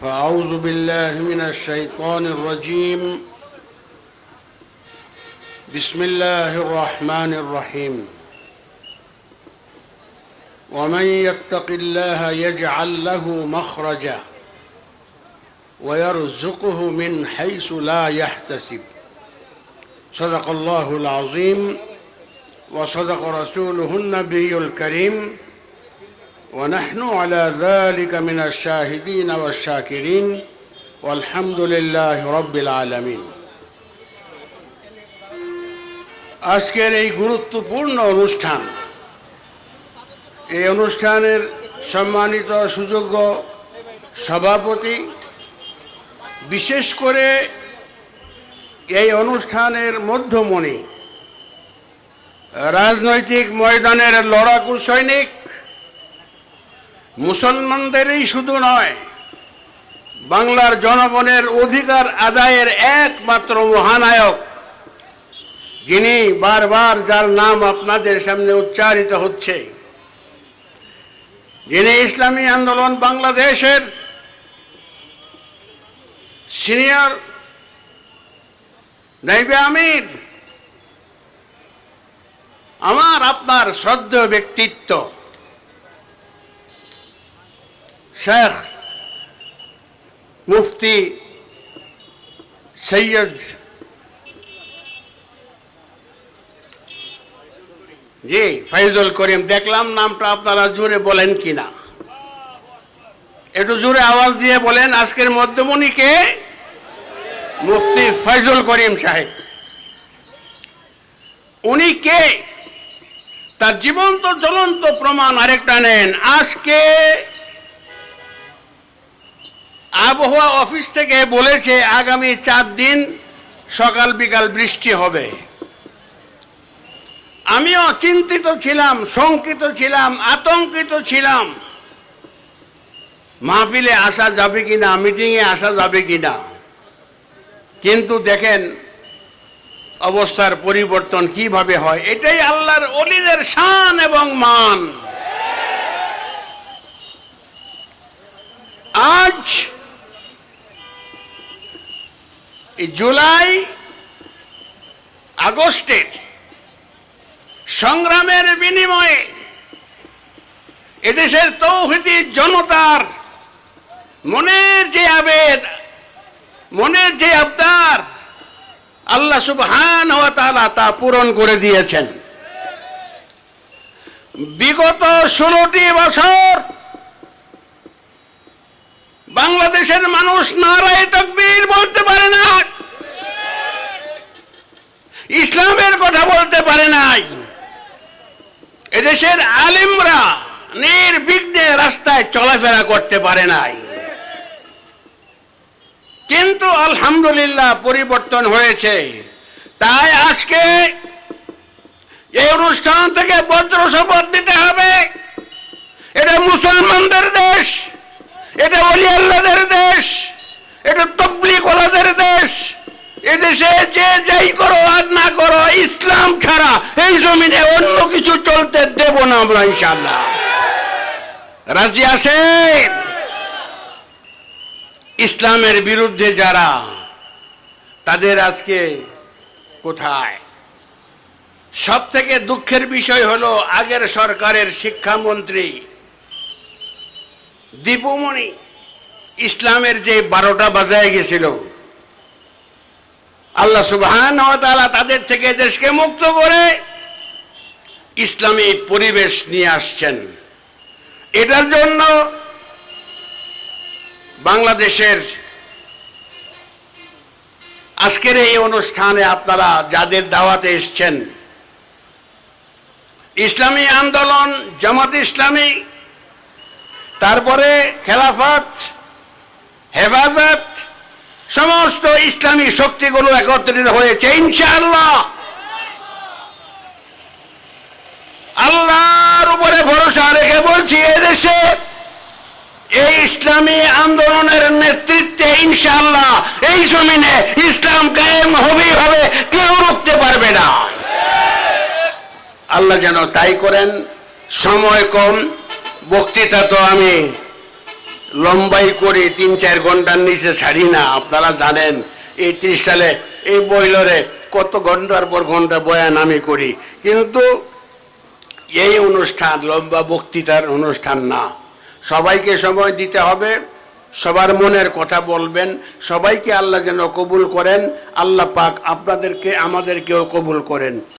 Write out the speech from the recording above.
فأعوذ بالله من الشيطان الرجيم. بسم الله الرحمن الرحيم. ومن يتق الله يجعل له مخرجا ويرزقه من حيث لا يحتسب. صدق الله العظيم. وصدق رسوله النبي الكريم. ونحن على ذلك من الشاهدين والشاكرين والحمد لله رب العالمين আজকের এই গুরুত্বপূর্ণ অনুষ্ঠান এই অনুষ্ঠানের সম্মানিত সুযোগ্য সভাপতি বিশেষ করে এই অনুষ্ঠানের মধ্যমণি রাজনৈতিক ময়দানের লড়াকু সৈনিক মুসলমানদেরই শুধু নয়, বাংলার জনগণের অধিকার আদায়ের একমাত্র মহানায়ক, যিনি বারবার যার নাম আপনাদের সামনে উচ্চারিত হচ্ছে, যিনি ইসলামী আন্দোলন বাংলাদেশের সিনিয়র নাইবে আমির, আমার আপনার শ্রদ্ধেয় ব্যক্তিত্ব। শেখ মুফতি সৈয়দ জি ফাইজুল করিম, দেখলাম নামটা আপনারা জোরে বলেন কিনা। একটু জোরে আওয়াজ দিয়ে বলেন, আজকের মধ্যমণিকে মুফতি ফয়জুল করিম সাহেব। উনি কে? তার জীবন্ত জ্বলন্ত প্রমাণ আরেকটা নেন। আজকে আবহাওয়া অফিস থেকে বলেছে আগামী চার দিন সকাল বিকাল বৃষ্টি হবে। আমিও চিন্তিত ছিলাম, শঙ্কিত ছিলাম, আতঙ্কিত ছিলাম। মাহফিলে আসা যাবে কিনা, মিটিংয়ে আসা যাবে কিনা। কিন্তু দেখেন অবস্থার পরিবর্তন কীভাবে হয়, এটাই আল্লাহর অলিদের শান এবং মান। আজ এই জুলাই আগস্টের সংগ্রামের বিনিময়ে এদেশের তৌহিদি জনতার মনের যে আবেদ মনের যে আবদার আল্লাহ সুবহান তা পূরণ করে দিয়েছেন। বিগত ষোলোটি বছর বাংলাদেশের মানুষ নারায় তকবীর বলতে পারে না। ইসলামের কথা বলতে পারে নাই। এদেশের আলিমরা নির্বিঘ্নে রাস্তায় চলাফেরা করতে পারে নাই। কিন্তু আলহামদুলিল্লাহ পরিবর্তন হয়েছে। তাই আজকে এই অনুষ্ঠান থেকে বজ্র শপথ দিতে হবে। এটা মুসলমানদের দেশ, এটা অলি আল্লাহদের দেশ এটা তবলিক ওলাদের দেশ এদেশে যে যাই করো আর না করো, ইসলাম ছাড়া এই জমিনে অন্য কিছু চলতে দেব না আমরা ইনশাল্লাহ রাজি আসেন ইসলামের বিরুদ্ধে যারা, তাদের আজকে কোথায়? সব থেকে দুঃখের বিষয় হলো আগের সরকারের শিক্ষামন্ত্রী দীপুমণি। ইসলামের যে বারোটা বাজায় গেছিল আল্লাহ সুবহান তাদের থেকে দেশকে মুক্ত করে ইসলামী পরিবেশ নিয়ে আসছেন। এটার জন্য বাংলাদেশের আজকের এই অনুষ্ঠানে আপনারা যাদের দাওয়াতে এসছেন, ইসলামী আন্দোলন, জামাত ইসলামী, তারপরে খেলাফত, হেফাজত সমস্ত ইসলামী শক্তিগুলো একত্রিত হয়েছে, ইনশাআল্লাহ। আল্লাহর উপরে ভরসা রেখে বলছি, এদেশে এই ইসলামী আন্দোলনের নেতৃত্বে ইনশাআল্লাহ এই জমিনে ইসলাম কায়েম হবেই হবে, কেউ রুখতে পারবে না। আল্লাহ যেন তাই করেন, সময় কম, বক্তৃতা তো আমি লম্বাই করে তিন, চার ঘণ্টার নিচে ছাড়ি না, আপনারা জানেন এই ত্রিশ সালে এই বইলরে কত ঘণ্টার পর ঘণ্টা বয়ান আমি করি। কিন্তু এই অনুষ্ঠান লম্বা বক্তৃতার অনুষ্ঠান না। সবাইকে সময় দিতে হবে, সবার মনের কথা বলবেন, সবাইকে আল্লাহ যেন কবুল করেন, আল্লাহ পাক আপনাদেরকে, আমাদেরকেও কবুল করেন।